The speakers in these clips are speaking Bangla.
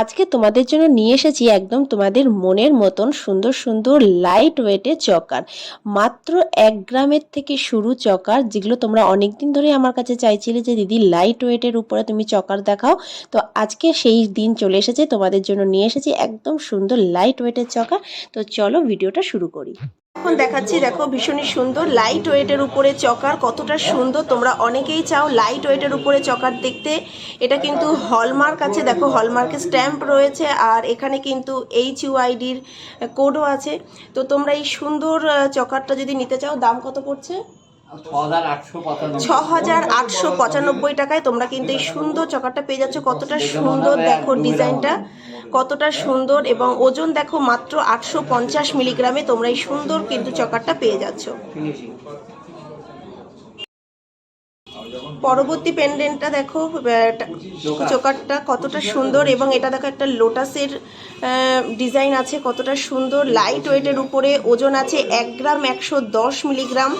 আজকে তোমাদের জন্য নিয়ে এসেছি একদম তোমাদের মনের মতন সুন্দর সুন্দর লাইট ওয়েটের চকার। মাত্র এক গ্রামের থেকে শুরু চকার, যেগুলো তোমরা অনেক দিন ধরে আমার কাছে চাইছিলে যে, দিদি লাইট ওয়েটের উপরে তুমি চকার দেখাও। তো আজকে সেই দিন চলে এসেছে, তোমাদের জন্য নিয়ে এসেছি একদম সুন্দর লাইট ওয়েটের চকার। তো চলো ভিডিওটা শুরু করি। এখন দেখাচ্ছি, দেখো, ভীষণই সুন্দর লাইট ওয়েটের উপরে চকার কতটা সুন্দর। তোমরা অনেকেই চাও লাইট ওয়েটের উপরে চকার দেখতে। এটা কিন্তু হলমার্ক আছে, দেখো হলমার্কের স্ট্যাম্প রয়েছে, আর এখানে কিন্তু এইচ ইউআইডির কোডও আছে। তো তোমরা এই সুন্দর চকারটা যদি নিতে চাও, দাম কত পড়ছে? ছ হাজার আটশো পঁচানব্বই টাকায় তোমরা কিন্তু এই সুন্দর চকারটা পেয়ে যাচ্ছ। কতটা সুন্দর দেখো ডিজাইনটা, কতটা সুন্দর এবং ওজন দেখো মাত্র আটশো পঞ্চাশ মিলিগ্রামে তোমরা এই সুন্দর কিন্তু চকারটা পেয়ে যাচ্ছ। পরবর্তী পেন্ডেন্টটা দেখো চোকারটা কতটা সুন্দর এবং এটা দেখো একটা লোটাসের ডিজাইন আছে, কতটা সুন্দর লাইট ওয়েটের উপরে ওজন আছে, এক গ্রাম একশো দশ মিলিগ্রাম।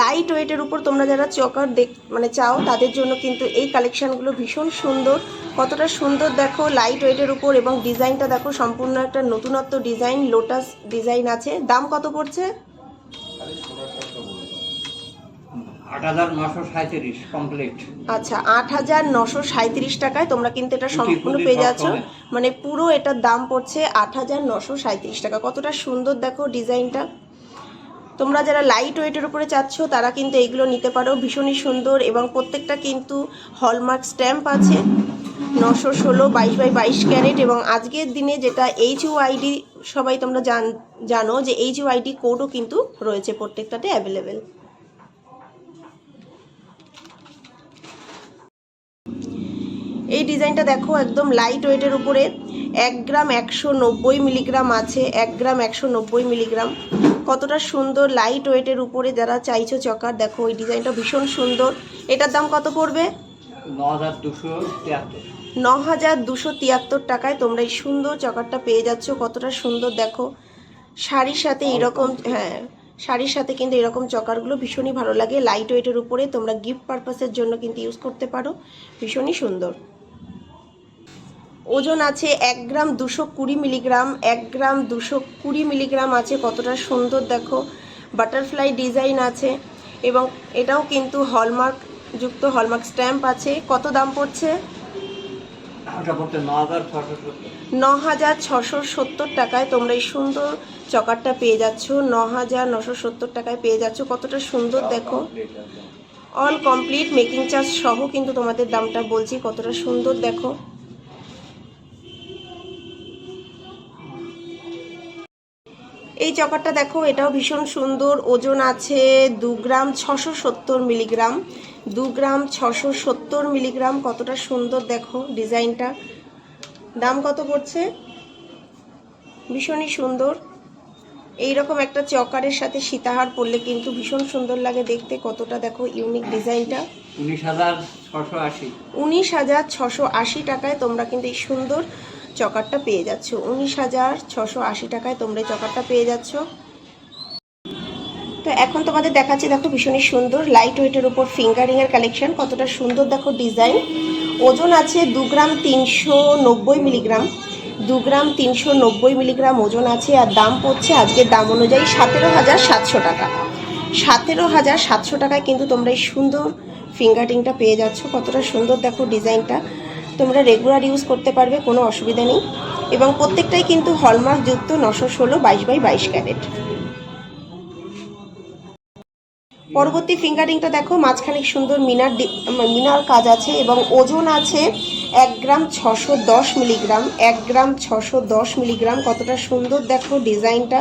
লাইট ওয়েটের উপর তোমরা যারা চকার দেখ মানে চাও তাদের জন্য কিন্তু এই কালেকশানগুলো ভীষণ সুন্দর। কতটা সুন্দর দেখো লাইট ওয়েটের উপর এবং ডিজাইনটা দেখো সম্পূর্ণ একটা নতুনত্ব ডিজাইন লোটাস ডিজাইন আছে। দাম কত পড়ছে? আচ্ছা আট হাজার নশো সাঁত্রিশ টাকায় তোমরা কিন্তু এটা সম্পূর্ণ পেয়ে যাচ্ছ। মানে পুরো এটার দাম পড়ছে আট হাজার নশো সাঁত্রিশ টাকা। কতটা সুন্দর দেখো ডিজাইনটা তোমরা যারা লাইট ওয়েটের উপরে চাচ্ছ, তারা কিন্তু এইগুলো নিতে পারো। ভীষণই সুন্দর এবং প্রত্যেকটা কিন্তু হলমার্ক স্ট্যাম্প আছে। নশো ষোলো বাইশ বাই বাইশ ক্যারেট এবং আজকের দিনে যেটা এইচ আইডি সবাই তোমরা জান, জানো যে এইচ আইডি কোডও কিন্তু রয়েছে প্রত্যেকটাতে অ্যাভেলেবেল এই ডিজাইনটা দেখো একদম লাইট ওয়েটের উপরে। এক গ্রাম একশো নব্বই মিলিগ্রাম আছে এক গ্রাম একশো নব্বই মিলিগ্রাম কতটা সুন্দর লাইট ওয়েটের উপরে যারা চাইছো চকার দেখো এই ডিজাইনটা ভীষণ সুন্দর। এটার দাম কত পড়বে? ন হাজার দুশো তিয়াত্তর। ন হাজার দুশো তিয়াত্তর টাকায় তোমরা এই সুন্দর চকারটা পেয়ে যাচ্ছ কতটা সুন্দর দেখো। শাড়ির সাথে এরকম হ্যাঁ শাড়ির সাথে কিন্তু এরকম চকারগুলো ভীষণই ভালো লাগে। লাইট ওয়েটের উপরে তোমরা গিফট পারপাসের জন্য কিন্তু ইউজ করতে পারো। ভীষণই সুন্দর। ওজন আছে এক গ্রাম দুশো কুড়ি মিলিগ্রাম। এক গ্রাম দুশো কুড়ি মিলিগ্রাম আছে কতটা সুন্দর দেখো। বাটারফ্লাই ডিজাইন আছে এবং এটাও কিন্তু হলমার্ক যুক্ত হলমার্ক স্ট্যাম্প আছে। কত দাম পড়ছে? ন হাজার ছশো সত্তর। টাকায় তোমরা এই সুন্দর চকারটা পেয়ে যাচ্ছ। ন হাজার নশো সত্তর টাকায় পেয়ে যাচ্ছ। কতটা সুন্দর দেখো। অল কমপ্লিট মেকিং চার্জ সহ কিন্তু তোমাদের দামটা বলছি কতটা সুন্দর দেখো। এই চকারটা দেখো এটাও ভীষণ সুন্দর। ওজন আছে দু গ্রাম ছশো সত্তর মিলিগ্রাম। দু গ্রাম ছশো সত্তর মিলিগ্রাম কতটা সুন্দর দেখো ডিজাইনটা। দাম কত পড়ছে? ভীষণই সুন্দর। এই রকম একটা চকারের সাথে সীতাহার পরলে কিন্তু ভীষণ সুন্দর লাগে দেখতে কতটা দেখো ইউনিক ডিজাইনটা। উনিশ হাজার ছশো আশি। উনিশ হাজার ছশো আশি টাকায় তোমরা কিন্তু এই সুন্দর চকারটা পেয়ে যাচ্ছ। উনিশ হাজার ছশো আশি টাকায় তোমরা চকারটা পেয়ে যাচ্ছ। তো এখন তোমাদের দেখাচ্ছি, দেখো ভীষণই সুন্দর লাইট ওয়েটের উপর ফিঙ্গারিং এর কালেকশন কতটা সুন্দর দেখো ডিজাইন ওজন আছে দু গ্রাম তিনশো নব্বই মিলিগ্রাম দু গ্রাম তিনশো নব্বই মিলিগ্রাম ওজন আছে আর দাম পড়ছে আজকের দাম অনুযায়ী সতেরো হাজার সাতশো টাকা। সতেরো হাজার সাতশো টাকায় কিন্তু তোমরা এই সুন্দর ফিঙ্গারিংটা পেয়ে যাচ্ছ, কতটা সুন্দর দেখো ডিজাইনটা তোমরা রেগুলার ইউজ করতে পারবে, কোনো অসুবিধা নেই। এবং প্রত্যেকটাই কিন্তু হলমার্ক যুক্ত নশো ষোলো বাইশ বাই বাইশ ক্যারেট। পরবর্তী ফিঙ্গারিংটা দেখো, মাঝখানে সুন্দর মিনার মিনার কাজ আছে এবং ওজন আছে এক গ্রাম ছশো দশ মিলিগ্রাম। এক গ্রাম ছশো দশ মিলিগ্রাম, কতটা সুন্দর দেখো ডিজাইনটা।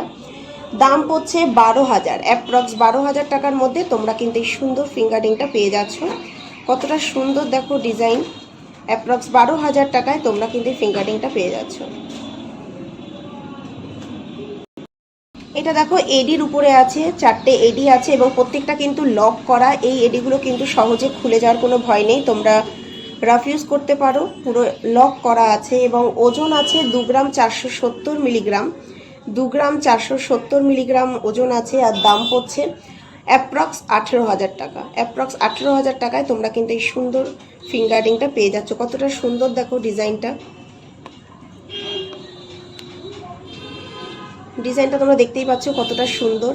দাম পড়ছে বারো হাজার অ্যাপ্রক্স বারো হাজার টাকার মধ্যে তোমরা কিন্তু এই সুন্দর ফিঙ্গারিংটা পেয়ে যাচ্ছ। কতটা সুন্দর দেখো ডিজাইন। অ্যাপ্রক্স বারো হাজার টাকায় তোমরা কিন্তু ফিঙ্গারিংটা পেয়ে যাচ্ছ। এটা দেখো এডির উপরে আছে, চারটে এডি আছে এবং প্রত্যেকটা কিন্তু লক করা। এই এডিগুলো কিন্তু সহজে খুলে যাওয়ার কোনো ভয় নেই। তোমরা রাফ ইউজ করতে পারো। পুরো লক করা আছে এবং ওজন আছে দু গ্রাম চারশো সত্তর মিলিগ্রাম। দু গ্রাম চারশো সত্তর মিলিগ্রাম ওজন আছে আর দাম পড়ছে অ্যাপ্রক্স আঠেরো হাজার টাকা। অ্যাপ্রক্স আঠেরো হাজার টাকায় তোমরা কিন্তু এই সুন্দর ফিঙ্গারিংটা পেয়ে যাচ্ছ। কতটা সুন্দর দেখো ডিজাইনটা ডিজাইনটা তোমরা দেখতেই পাচ্ছ কতটা সুন্দর।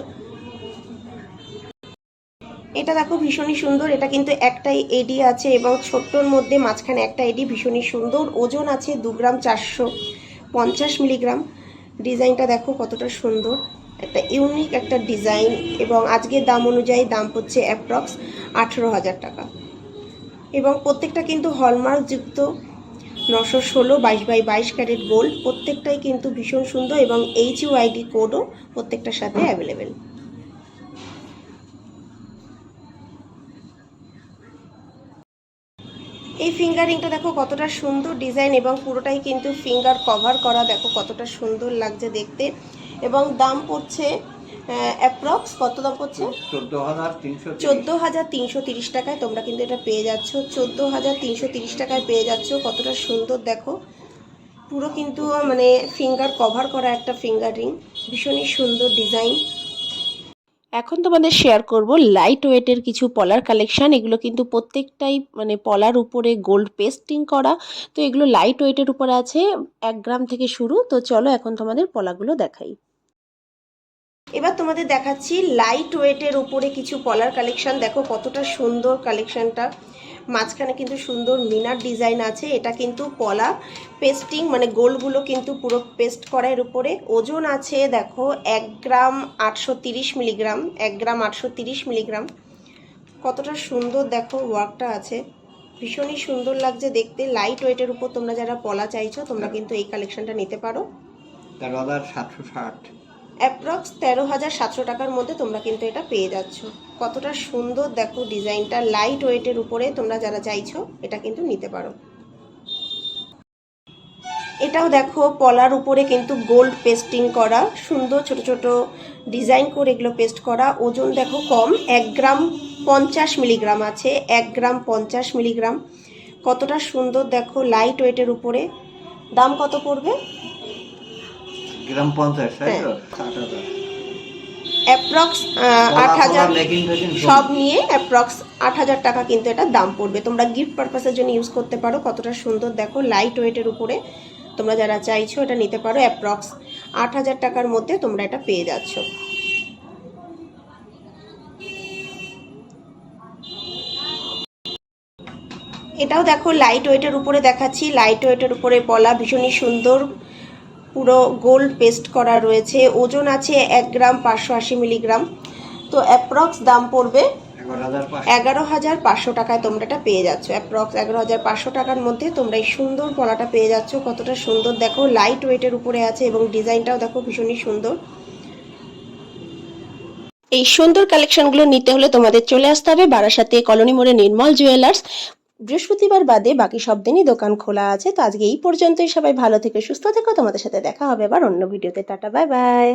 এটা দেখো ভীষণই সুন্দর। এটা কিন্তু একটাই এডি আছে এবং ছোট্টর মধ্যে মাঝখানে একটা এডি ভীষণই সুন্দর। ওজন আছে দু গ্রাম চারশো পঞ্চাশ মিলিগ্রাম। ডিজাইনটা দেখো কতটা সুন্দর। একটা ইউনিক একটা ডিজাইন এবং আজকের দাম অনুযায়ী দাম পড়ছে অ্যাপ্রক্স আঠেরো হাজার টাকা। এবং প্রত্যেকটা কিন্তু হলমার্ক যুক্ত নশো ষোলো বাইশ বাই বাইশ ক্যারেট গোল্ড। প্রত্যেকটাই কিন্তু ভীষণ সুন্দর এবং এইচ ইউআইডি কোডও প্রত্যেকটার সাথে অ্যাভেলেবেল এই ফিঙ্গারিংটা দেখো কতটা সুন্দর ডিজাইন এবং পুরোটাই কিন্তু ফিঙ্গার কভার করা। দেখো কতটা সুন্দর লাগছে দেখতে। এবং দাম পড়ছে অ্যাপ্রক্স কত দাম পড়ছে? চোদ্দ হাজার তিনশো তিরিশ। টাকায় তোমরা কিন্তু এটা পেয়ে যাচ্ছ। চোদ্দ হাজার তিনশো তিরিশ টাকায় পেয়ে যাচ্ছ। কতটা সুন্দর দেখো। পুরো কিন্তু মানে ফিঙ্গার কভার করা একটা ফিঙ্গার রিং ভীষণই সুন্দর ডিজাইন এখন তোমাদের শেয়ার করব লাইট ওয়েটের কিছু পলার কালেকশান এগুলো কিন্তু প্রত্যেকটাই মানে পলার উপরে গোল্ড পেস্টিং করা। তো এগুলো লাইট ওয়েটের উপরে আছে এক গ্রাম থেকে শুরু। তো চলো এখন তোমাদের পলাগুলো দেখাই। এবার তোমাদের দেখাচ্ছি লাইট ওয়েটের উপরে কিছু পলার কালেকশন দেখো কতটা সুন্দর কালেকশনটা মাঝখানে কিন্তু সুন্দর মিনার ডিজাইন আছে। এটা কিন্তু পলা পেস্টিং মানে গোলগুলো কিন্তু পুরো পেস্ট করা এর উপরে। ওজন আছে, দেখো, এক গ্রাম আটশো মিলিগ্রাম, এক গ্রাম আটশো মিলিগ্রাম। কতটা সুন্দর, দেখো ওয়ার্কটা আছে। ভীষণই সুন্দর লাগছে দেখতে। লাইট ওয়েটের উপর তোমরা যারা পলা চাইছো, তোমরা কিন্তু এই কালেকশনটা নিতে পারো। সাতশো ষাট। অ্যাপ্রক্স তেরো হাজার সাতশো টাকার মধ্যে তোমরা কিন্তু এটা পেয়ে যাচ্ছ। কতটা সুন্দর দেখো ডিজাইনটা লাইট ওয়েটের উপরে তোমরা যারা চাইছো, এটা কিন্তু নিতে পারো। এটাও দেখো পলার উপরে কিন্তু গোল্ড পেস্টিং করা, সুন্দর ছোট ছোট ডিজাইন করে এগুলো পেস্ট করা। ওজন দেখো কম, এক গ্রাম পঞ্চাশ মিলিগ্রাম আছে, এক গ্রাম পঞ্চাশ মিলিগ্রাম। কতটা সুন্দর দেখো লাইট ওয়েটের উপরে। দাম কত পড়বে? গ্রাম তাই তো? অ্যাপ্রক্স আট হাজার সব নিয়ে অ্যাপ্রক্স আট হাজার টাকা কিন্তু এটা দাম পড়বে। তোমরা গিফট পারপাসের জন্য ইউজ করতে পারো। কতটা সুন্দর দেখো লাইট ওয়েটের উপরে তোমরা যারা চাইছো এটা নিতে পারো অ্যাপ্রক্স আট হাজার টাকার মধ্যে তোমরা এটা পেয়ে যাচ্ছ। এটাও দেখো লাইট ওয়েটের উপরে দেখাচ্ছি। লাইট ওয়েটের উপরে পলা ভীষণই সুন্দর। পুরো গোল্ড পেস্ট করা রয়েছে। ওজন আছে এক গ্রাম পাঁচশো আশি মিলিগ্রাম। তো অ্যাপ্রক্স দাম পড়বে এগারো হাজার পাঁচশো। এগারো হাজার পাঁচশো টাকায় তোমরা এটা পেয়ে যাচ্ছ। অ্যাপ্রক্স এগারো হাজার পাঁচশো টাকার মধ্যে তোমরা এই সুন্দর পলাটা পেয়ে যাচ্ছ। কতটা সুন্দর। দেখো লাইট ওয়েটের উপরে আছে এবং ডিজাইনটাও দেখো ভীষণই সুন্দর। এই সুন্দর কালেকশনগুলো নিতে হলে তোমাদের চলে আসতে হবে বারাসাতে কলোনি মোড়ে নির্মল জুয়েলার্স বৃহস্পতিবার বাদে বাকি সব দিনই দোকান খোলা আছে। তো আজকে এই পর্যন্তই। সবাই ভালো থেকে সুস্থ থেকো। তোমাদের সাথে দেখা হবে আবার অন্য ভিডিওতে। টাটা, বাই বাই।